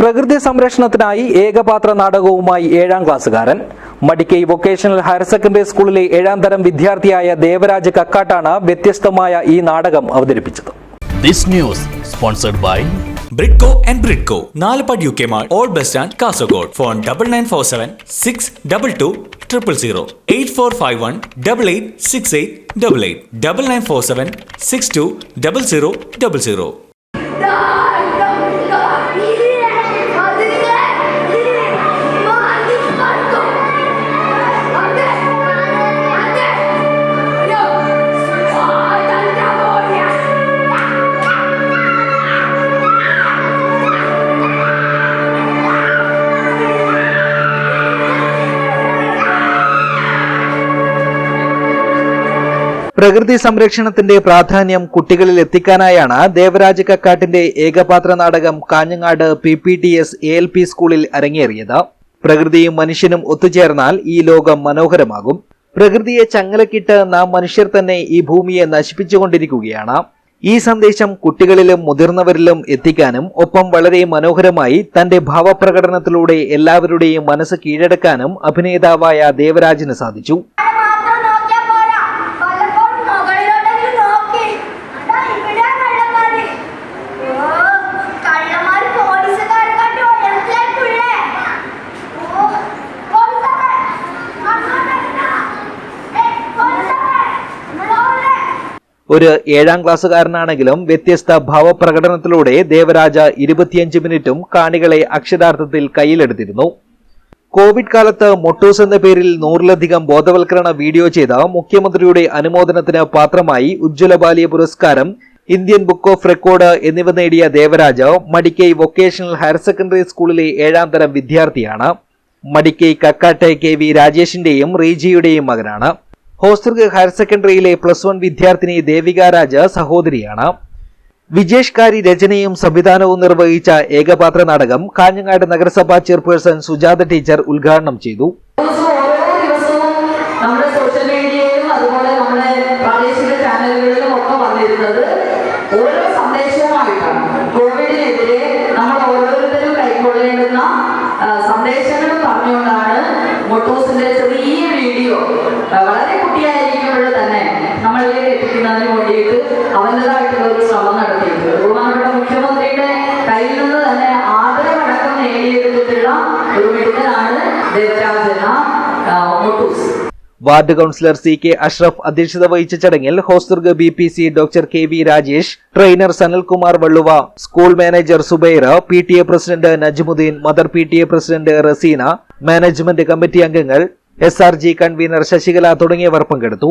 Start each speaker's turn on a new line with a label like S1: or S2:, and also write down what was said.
S1: പ്രകൃതി സംരക്ഷണത്തിനായി ഏകപാത്ര നാടകവുമായി ഏഴാം ക്ലാസ്സുകാരൻ. മടിക്കൈ വൊക്കേഷണൽ ഹയർ സെക്കൻഡറി സ്കൂളിലെ ഏഴാം തരം വിദ്യാർത്ഥിയായ ദേവരാജ് കക്കാട്ടാണ് വ്യത്യസ്തമായ ഈ നാടകം അവതരിപ്പിച്ചത്.
S2: This news sponsored by
S3: Bridco and Bridco Nalupad U K mall old bus stand Kasaragod. Phone double nine four seven six double two triple zero eight four five one double eight six eight double eight double nine four seven six two double zero double zero
S1: പ്രകൃതി സംരക്ഷണത്തിന്റെ പ്രാധാന്യം കുട്ടികളിൽ എത്തിക്കാനായാണ് ദേവരാജ കക്കാട്ടിന്റെ ഏകപാത്ര നാടകം Kanhangad P P T S A L P സ്കൂളിൽ അരങ്ങേറിയത്. പ്രകൃതിയും മനുഷ്യനും ഒത്തുചേർന്നാൽ ഈ ലോകം മനോഹരമാകും. പ്രകൃതിയെ ചങ്ങലക്കിട്ട് നാം മനുഷ്യർ തന്നെ ഈ ഭൂമിയെ നശിപ്പിച്ചുകൊണ്ടിരിക്കുകയാണ്. ഈ സന്ദേശം കുട്ടികളിലും മുതിർന്നവരിലും എത്തിക്കാനും ഒപ്പം വളരെ മനോഹരമായി തന്റെ ഭാവപ്രകടനത്തിലൂടെ എല്ലാവരുടെയും മനസ്സ് കീഴടക്കാനും അഭിനേതാവായ ദേവരാജിന് സാധിച്ചു. ഒരു ഏഴാം ക്ലാസ്സുകാരനാണെങ്കിലും വ്യത്യസ്ത ഭാവപ്രകടനത്തിലൂടെ ദേവരാജ ഇരുപത്തിയഞ്ച് മിനിറ്റും കാണികളെ അക്ഷരാർത്ഥത്തിൽ കയ്യിലെടുത്തിരുന്നു. കോവിഡ് കാലത്ത് മൊട്ടൂസ് എന്ന പേരിൽ നൂറിലധികം ബോധവൽക്കരണ വീഡിയോ ചെയ്ത മുഖ്യമന്ത്രിയുടെ അനുമോദനത്തിന് പാത്രമായി ഉജ്ജ്വല ബാലിയ പുരസ്കാരം ഇന്ത്യൻ ബുക്ക് ഓഫ് റെക്കോർഡ് എന്നിവ നേടിയ Devaraj Madikkai vocational higher secondary സ്കൂളിലെ ഏഴാം തരം വിദ്യാർത്ഥിയാണ്. മടിക്കൈ കക്കാട്ടെ കെ വി രാജേഷിന്റെയും റീജിയുടെയും മകനാണ്. ഹോസ്റ്റർഗ് ഹയർ സെക്കൻഡറിയിലെ പ്ലസ് വൺ വിദ്യാർത്ഥിനി ദേവിക രാജ സഹോദരിയാണ്. വിജേഷ്കാരി രചനയും സംവിധാനവും നിർവഹിച്ച ഏകപാത്ര നാടകം കാഞ്ഞങ്ങാട് നഗരസഭാ ചെയർപേഴ്സൺ സുജാത ടീച്ചർ ഉദ്ഘാടനം ചെയ്തു.
S4: ഓരോ നമ്മൾ ഓരോരുത്തരും സന്ദേശങ്ങൾ പറഞ്ഞുകൊണ്ടാണ് മൊട്ടോസിന്റെ ചെറിയ വീഡിയോ വളരെ എത്തിക്കുന്നതിന് വേണ്ടിയിട്ട് അവന്റെതായിട്ടുള്ള ഒരു ശ്രമം നടത്തിയിട്ടുണ്ട്. ബഹുമാനപ്പെട്ട മുഖ്യമന്ത്രിയുടെ കയ്യിൽ നിന്ന് തന്നെ ആദരവടക്കം നേടിയെടുത്തിട്ടുള്ള ഒരു മിടുക്കനാണ് ദേവരാജന മൊട്ടൂസ്
S1: ward councillor C K Ashraf അധ്യക്ഷത വഹിച്ച ചടങ്ങിൽ Hosdurg B P C doctor K V Rajesh trainer Sanalkumar Valluva school manager Zubair P T A president Najmudheen mother P T A president Raseena management committee അംഗങ്ങൾ S R G convener Sasikala തുടങ്ങിയവർ പങ്കെടുത്തു.